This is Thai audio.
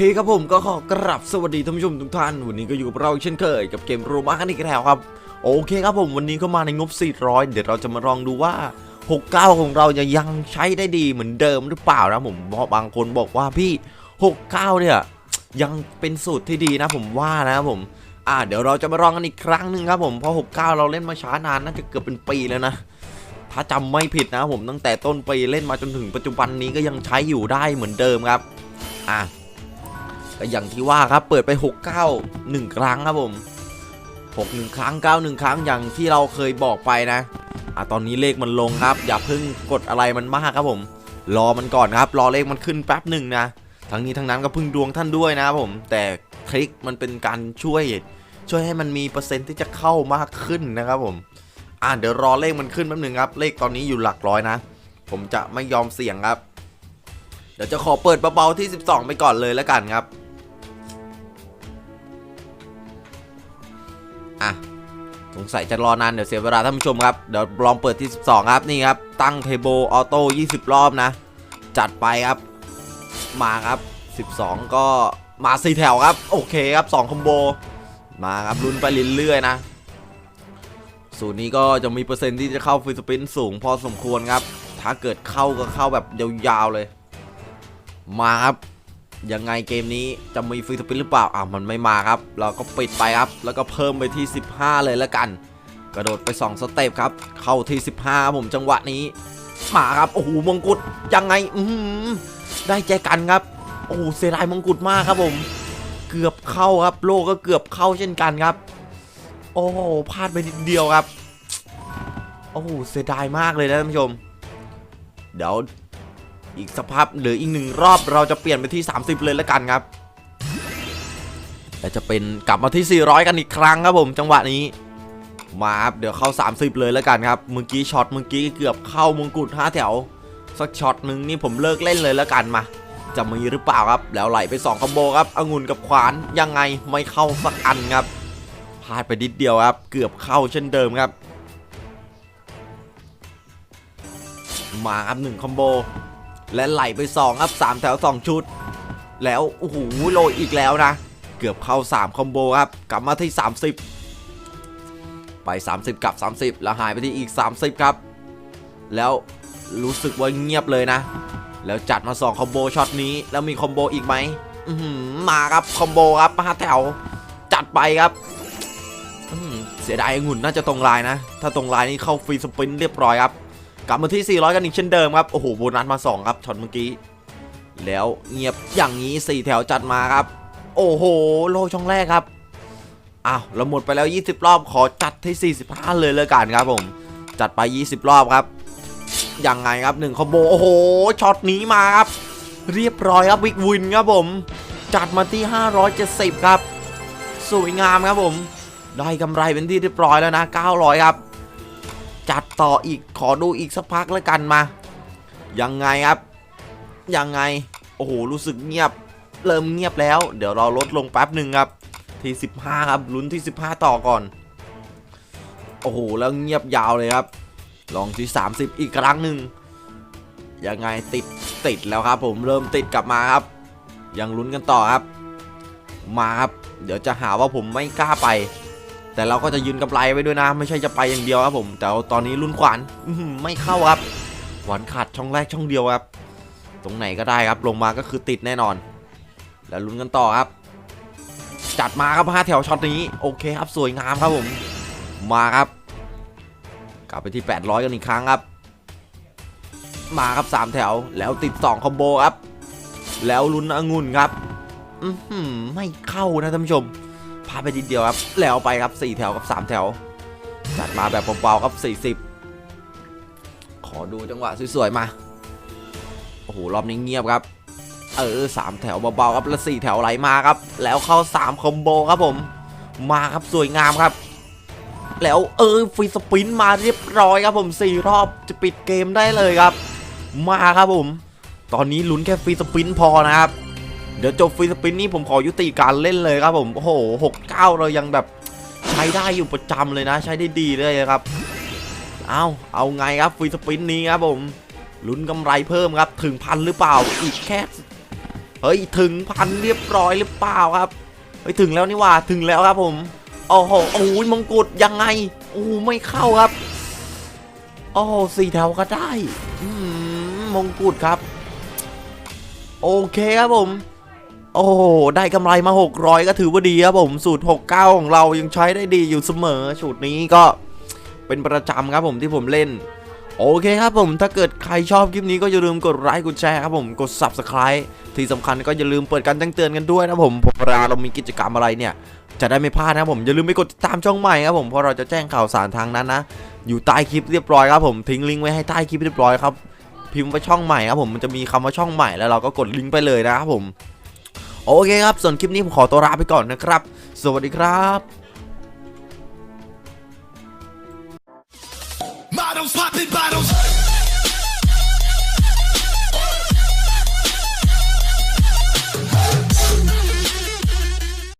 เคครับผมก็ขอกราบสวัสดีท่านผู้ชมทุกท่าน วันนี้ก็อยู่กับเราเช่นเคยกับเกมโรมากันอีกแล้วครับ โอเคครับผมวันนี้ก็มาในงบ 400 เดี๋ยวเราจะมาลองดูว่า 69 ของเราจะยังใช้ได้ดีเหมือนเดิมหรือเปล่านะผมเพราะบางคนบอกว่าพี่ 69 เนี่ยยังเป็นสูตรที่ดีนะผมว่านะครับผม อ่าเดี๋ยวเราจะมาลองกันอีกครั้งหนึ่งครับผมเพราะ 69 เราเล่นมาช้านานน่าจะเกือบเป็นปีแล้วนะถ้าจำไม่ผิดนะผมตั้งแต่ต้นปีเล่นมาจนถึงปัจจุบันนี้ก็ยังใช้อยู่ได้เหมือนเดิมครับ อะ ก็อย่างที่ว่าครับเปิดไป 6 9 1 ครั้งครับผม 6 1 ครั้ง 9 1 ครั้งอย่างที่เราเคยบอกไปนะอะตอนนี้เลขมันลงครับ อย่าเพิ่งกดอะไรมันมากครับผม รอมันก่อนครับรอเลขมันขึ้นแป๊บหนึ่งนะทั้งนี้ทั้งนั้นก็พึ่งดวงท่านด้วยนะครับผม แต่คลิกมันเป็นการช่วย ช่วยให้มันมีเปอร์เซ็นต์ที่จะเข้ามากขึ้นนะครับผมอะเดี๋ยวรอเลขมันขึ้นแป๊บหนึ่งครับ เลขตอนนี้อยู่หลักร้อยนะ ผมจะไม่ยอมเสี่ยงครับ เดี๋ยวจะขอเปิดเบาๆที่ 12 ไปก่อนเลยแล้วกันครับ สงสัยจะรอนานเดี๋ยวเสียเวลาท่านผู้ชมครับ เดี๋ยวลองเปิดที่ 12 ครับนี่ครับ ตั้งเทเบิลออโต้20 รอบนะ จัดไปครับ มาครับ 12 ก็มาสี่แถวครับ โอเคครับ2คอมโบมาครับลุ้นไปเรื่อยๆนะ สูตรนี้ก็จะมีเปอร์เซ็นต์ที่จะเข้าฟรีสปินสูงพอสมควรครับ ถ้าเกิดเข้าก็เข้าแบบยาวๆเลย มาครับ ยังไงเกมนี้จะมีฟรีสปินหรือเปล่าอะมันไม่มาครับ เราก็ปิดไปครับ แล้วก็เพิ่มไปที่ 15 เลยแล้วกัน กระโดดไป 2 สเต็ปครับ เข้าที่ 15 ผมจังหวะนี้ มาครับโอ้โหมงกุฎยังไงอือหือได้ใจกันครับโอ้โหเสียดายมงกุฎมากครับผม เกือบเข้าครับ โลก็เกือบเข้าเช่นกันครับ โอ้โหพลาดไปนิดเดียวครับโอ้โหเสียดายมากเลยนะท่านผู้ชม เดี๋ยว อีกสภาพหรืออีกหนึ่งรอบเราจะเปลี่ยนไปที่ 30 เลยแล้วกันครับและจะเป็นกลับมาที่ 400 กันอีกครั้งครับผมจังหวะนี้มาครับเดี๋ยวเข้า 30 เลยแล้วกันครับเมื่อกี้ช็อตเมื่อกี้เกือบเข้ามงกุฎ5แถว สักช็อตหนึ่งนี่ผมเลิกเล่นเลยแล้วกันมา จะมีหรือเปล่าครับ แล้วไหลไป2คอมโบครับองุ่นกับขวานยังไงไม่เข้าสักอันครับพลาดไปนิดเดียวครับ เกือบเข้าเช่นเดิมครับ มาครับหนึ่งคอมโบ และไหลไป2ครับ3แถว 2 ชุด แล้วโอ้โหโรยอีกแล้วนะ เกือบเข้า 3 คอมโบครับ กลับมาที่ 30 ไป 30 กับ 30 แล้วหายไปที่อีก 30 ครับ แล้วรู้สึกว่าเงียบเลยนะ แล้วจัดมา 2 คอมโบช็อตนี้ แล้วมีคอมโบอีกไหมมาครับคอมโบครับมาแถว จัดไปครับเสียดายองุ่นน่าจะตรงลายนะ ถ้าตรงลายนี่เข้าฟรีสปรินต์เรียบร้อยครับ กลับมาที่ 400 กันอีกเช่นเดิมครับ โอ้โห โบนัสมา 2 ครับช็อตเมื่อกี้ แล้วเงียบอย่างนี้ 4 แถวจัดมาครับ โอ้โห โลช่องแรกครับ อ้าว เราหมดไปแล้ว 20 รอบ ขอจัดที่ 45 เลยเลยกันครับผม จัดไป 20 รอบครับ ยังไงครับ1คอมโบ โอ้โห ช็อตนี้มาครับ เรียบร้อยครับวิกวินครับผม จัดมาที่ 570 ครับ สวยงามครับผม ได้กำไรเป็นที่เรียบร้อยแล้วนะ 900 ครับ จัดต่ออีกขอดูอีกสักพักแล้วกันมา ยังไงครับ ยังไง โอ้โห รู้สึกเงียบ เริ่มเงียบแล้ว เดี๋ยวเราลดลงแป๊บหนึ่งครับ ที่ 15 ครับ ลุ้นที่ 15 ต่อก่อน โอ้โห แล้วเงียบยาวเลยครับ ลองที่ 30 อีกครั้งหนึ่ง ยังไงติดติดแล้วครับผม เริ่มติดกลับมาครับ ยังลุ้นกันต่อครับ มาครับ เดี๋ยวจะหาว่าผมไม่กล้าไป แต่เราก็จะยืนกับไรไว้ด้วยนะ ไม่ใช่จะไปอย่างเดียวครับผม แต่ตอนนี้รุ่นขวานไม่เข้าครับขวานขาดช่องแรกช่องเดียวครับ ตรงไหนก็ได้ครับลงมาก็คือติดแน่นอน แล้วลุ้นกันต่อครับ จัดมาครับห้าแถวช็อตนี้โอเคครับสวยงามครับผมมาครับ กลับไปที่ 800 กันอีกครั้งครับ มาครับ 3 แถวแล้วติด 2 คอมโบครับ แล้วลุ้นองุ่นครับ อืไม่เข้านะท่านผู้ชม พาไปทีเดียวครับ แล้วไปครับ 4 แถวกับ 3 แถว จัดมาแบบเบาๆครับ 40 ขอดูจังหวะสวยๆมา โอ้โห รอบนี้เงียบครับ เออสามแถวเบาๆครับ แล้วสี่แถวไหลมาครับ แล้วเข้าสามคอมโบครับผม มาครับสวยงามครับ แล้วเออฟรีสปินมาเรียบร้อยครับผมสี่รอบจะปิดเกมได้เลยครับ มาครับผม ตอนนี้ลุ้นแค่ฟรีสปินพอนะครับ เดี๋ยวจบฟรีสปินนี้ผมขอยุติการเล่นเลยครับผม โอ้โหหกเก้าเรายังแบบใช้ได้อยู่ประจำเลยนะ ใช้ได้ดีเลยครับ เอาเอาไงครับฟรีสปินนี้ครับผมลุ้นกำไรเพิ่มครับถึงพันหรือเปล่าอีกแค่เฮ้ยถึงพันเรียบร้อยหรือเปล่าครับเฮ้ยถึงแล้วนี่ว่าถึงแล้วครับผมโอ้โหโอ้ยมงกุฎยังไงโอ้ไม่เข้าครับโอ้โหสี่แถวก็ได้อืมมงกุฎครับ โอเคครับผม โอ้โหได้กำไรมา 600 ก็ถือว่าดีครับผมสูตร 69 ของเรายังใช้ได้ดีอยู่เสมอสูตรนี้ก็เป็นประจำครับผมที่ผมเล่น โอเคครับผมถ้าเกิดใครชอบคลิปนี้ก็อย่าลืมกดไลค์กดแชร์ครับผมกด Subscribe ที่สำคัญก็อย่าลืมเปิดการแจ้งเตือนกันด้วยนะผมเวลาเรามีกิจกรรมอะไรเนี่ย จะได้ไม่พลาดนะผมอย่าลืมไปกดติดตามช่องใหม่ครับผมเพราะเราจะแจ้งข่าวสารทางนั้นนะอยู่ใต้คลิปเรียบร้อยครับผมทิ้งลิงก์ไว้ให้ใต้คลิปเรียบร้อยครับพิมพ์ไปช่องใหม่ครับผมมันจะมีคำว่าช่องใหม่แล้วเราก็กดลิงก์ไปเลยนะครับผม โอเคครับ ส่วนคลิปนี้ผมขอตัวลาไปก่อนนะครับ สวัสดีครับ Models popping bottles.